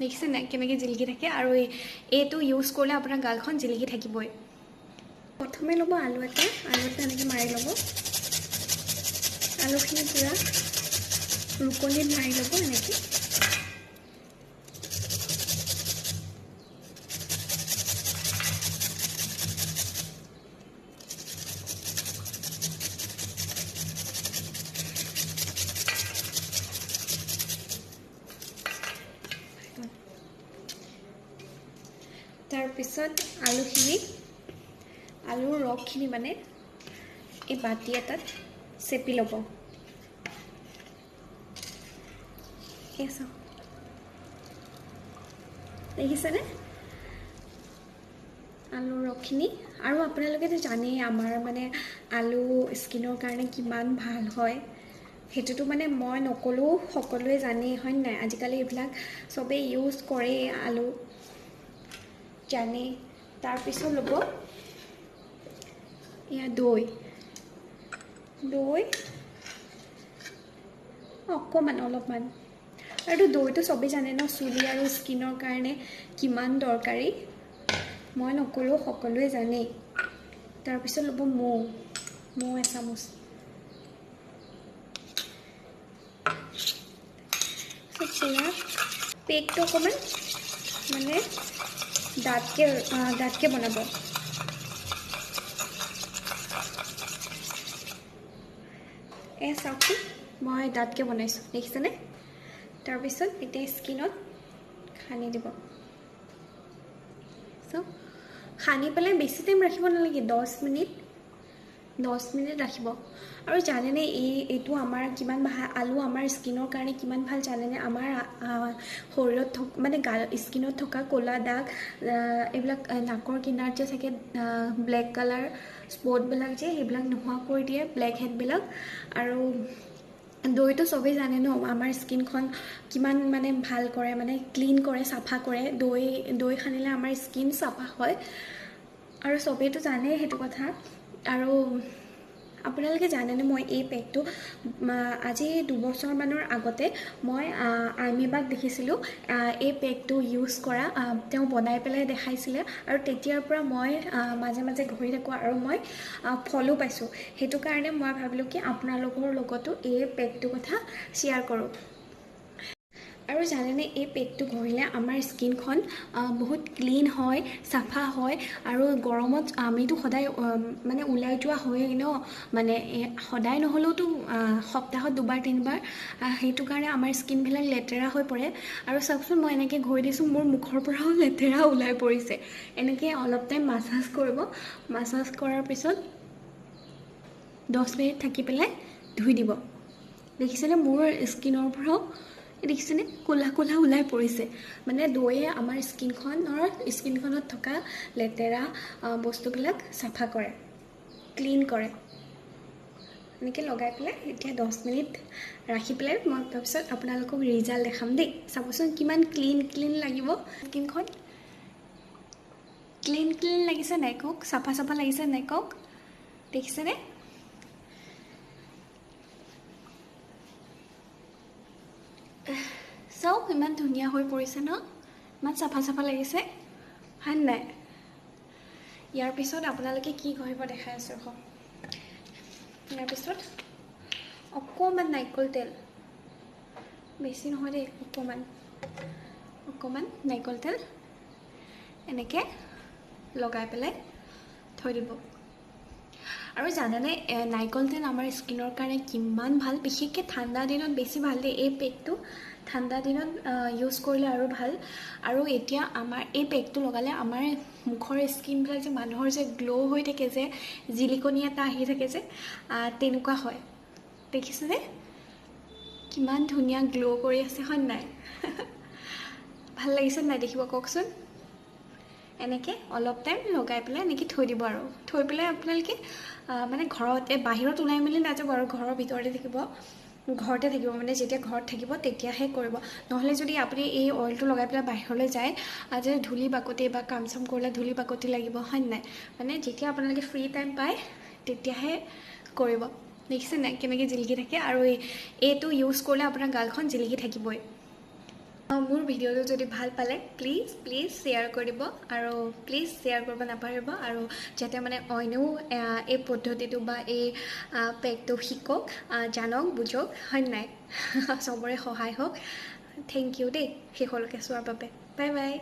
দেখিছে নাই কেনেকৈ জিলিকি থাকে আৰু এই এইটো ইউজ কৰিলে আপোনাৰ গালখন জিলিকি থাকিবই। প্ৰথমে ল'ব আলু এটা আলু এটা এনেকৈ মাৰি ল'ব। আলুখিনি পূৰা ৰুকনিত মাৰি ল'ব এনেকৈ। তাৰপিছত আলুখিনি আলুৰ ৰসখিনি মানে এই বাতি এটাত চেপি ল'ব। দেখিছেনে? আলুৰ ৰসখিনি। আৰু আপোনালোকেতো জানেই আমাৰ মানে আলু স্কিনৰ কাৰণে কিমান ভাল হয় সেইটোতো মানে মই নক'লেও সকলোৱে জানেই হয় নাই? আজিকালি এইবিলাক চবেই ইউজ কৰেই আলু। জানেই তাৰপিছত ল'ব। এয়া দৈ। দৈ। অকণমান অলপমান। আৰু দৈটো চবেই জানে ন চুলি আৰু স্কিনৰ কাৰণে কিমান দৰকাৰী। মই নক'লেও সকলোৱে জানেই। তাৰপিছত ল'ব মৌ। মৌ এচামুচ। পেকটো অকণমান মানে ডাঠকৈ ডাঠকৈ বনাব। এই চাওকচোন মই ডাঠকৈ বনাইছোঁ দেখিছেনে? তাৰপিছত এতিয়া স্কিনত সানি দিব। চ' সানি পেলাই বেছি টাইম ৰাখিব নালাগে দহ মিনিট দহ মিনিট ৰাখিব। আৰু জানেনে এই এইটো আমাৰ কিমান ভাল আলু আমাৰ স্কিনৰ কাৰণে কিমান ভাল জানেনে? আমাৰ শৰীৰত থকা মানে গাল স্কিনত থকা ক'লা দাগ এইবিলাক নাকৰ কিনাৰত যে থাকে ব্লেক কালাৰ স্পটবিলাক যে সেইবিলাক নোহোৱা কৰি দিয়ে ব্লেক হেডবিলাক। আৰু দৈটো চবেই জানে ন আমাৰ স্কিনখন কিমান মানে ভাল কৰে মানে ক্লিন কৰে চাফা কৰে। দৈ দৈ সানিলে আমাৰ স্কিন চাফা হয়। আৰু চবেইতো জানেই সেইটো কথা। আৰু আপোনালোকে জানেনে মই এই পেকটো আজি দুবছৰমানৰ আগতে মই আ, আৰ্মি বাক দেখিছিলোঁ। এই পেকটো ইউজ কৰা তেওঁ বনাই পেলাই দেখাইছিলে আৰু তেতিয়াৰ পৰা মই মাজে মাজে ঘঁহি থাকোঁ আৰু মই ফলো পাইছোঁ। সেইটো কাৰণে মই ভাবিলোঁ কি আপোনালোকৰ লগতো এই পেকটোৰ কথা শ্বেয়াৰ কৰোঁ। আৰু জানেনে এই পেকটো ঘঁহিলে আমাৰ স্কিনখন বহুত ক্লিন হয় চাফা হয় আৰু গৰমত আমিতো সদায় মানে ওলাই যোৱা হয়েই ন। মানে সদায় নহ'লেওতো সপ্তাহত দুবাৰ তিনিবাৰ সেইটো কাৰণে আমাৰ স্কিনবিলাক লেতেৰা হৈ পৰে। আৰু চাওকচোন মই এনেকৈ ঘঁহি দিছোঁ মোৰ মুখৰ পৰাও লেতেৰা ওলাই পৰিছে। এনেকৈ অলপ টাইম মাছাজ কৰিব। মাছাজ কৰাৰ পিছত দহ মিনিট থাকি পেলাই ধুই দিব। দেখিছেনে মোৰ স্কিনৰ পৰাও দেখিছেনে? ক'লা ক'লা ওলাই পৰিছে। মানে দৈয়ে আমাৰ স্কিনখনৰ স্কিনখনত থকা লেতেৰা বস্তুবিলাক চাফা কৰে ক্লিন কৰে। এনেকৈ লগাই পেলাই এতিয়া দহ মিনিট ৰাখি পেলাই মই তাৰপিছত আপোনালোকক ৰিজাল্ট দেখাম দেই। চাবচোন কিমান ক্লিন ক্লিন লাগিব। স্কিনখন ক্লিন ক্লিন লাগিছে নাই কওক? চাফা চাফা লাগিছে নাই কওক? দেখিছেনে? চাওক ইমান ধুনীয়া হৈ পৰিছে ন? ইমান চাফা চাফা লাগিছে? হয় নাই? ইয়াৰ পিছত আপোনালোকে কি ঘঁহিব দেখাই আছোঁ ৰখক। ইয়াৰ পিছত অকণমান নাৰিকল তেল। বেছি নহয় দেই অকণমান অকণমান নাৰিকল তেল এনেকৈ লগাই পেলাই থৈ দিব। আৰু জানেনে নাৰিকল তেল আমাৰ স্কিনৰ কাৰণে কিমান ভাল বিশেষকৈ ঠাণ্ডা দিনত বেছি ভাল দেই এই পেকটো ঠাণ্ডা দিনত ইউজ কৰিলে আৰু ভাল। আৰু এতিয়া আমাৰ এই পেকটো লগালে আমাৰ মুখৰ স্কিনবিলাক যে মানুহৰ যে গ্ল' হৈ থাকে যে জিলিকনি এটা আহি থাকে যে তেনেকুৱা হয়। দেখিছেনে কিমান ধুনীয়া গ্ল' কৰি আছে হয় নাই? ভাল লাগিছে নাই দেখিব? কওকচোন। এনেকৈ অলপ টাইম লগাই পেলাই এনেকৈ থৈ দিব আৰু। থৈ পেলাই আপোনালোকে মানে ঘৰত বাহিৰত ওলাই মেলি নাযাব আৰু ঘৰৰ ভিতৰতে থাকিব। ঘৰতে থাকিব মানে যেতিয়া ঘৰত থাকিব তেতিয়াহে কৰিব। নহ'লে যদি আপুনি এই অইলটো লগাই পেলাই বাহিৰলৈ যায় আ, যে ধূলি বাকতি বা কাম চাম কৰিলে ধূলি বাকতি লাগিব হয় নাই? মানে যেতিয়া আপোনালোকে ফ্ৰী টাইম পায় তেতিয়াহে কৰিব। দেখিছে নাই? কেনেকৈ জিলিকি থাকে? আৰু এই এইটো ইউজ কৰিলে আপোনাৰ গালখন জিলিকি থাকিবই। মোৰ ভিডিঅ'টো যদি ভাল পালে প্লিজ প্লিজ শ্বেয়াৰ কৰি দিব আৰু প্লিজ শ্বেয়াৰ কৰিব নাপাহৰিব আৰু যাতে মানে অইনেও এই পদ্ধতিটো বা এই পেকটো শিকক জানক বুজক হয় নাই? চবৰে সহায় হওক। থেংক ইউ দেই শেষলৈকে চোৱাৰ বাবে। Bye bye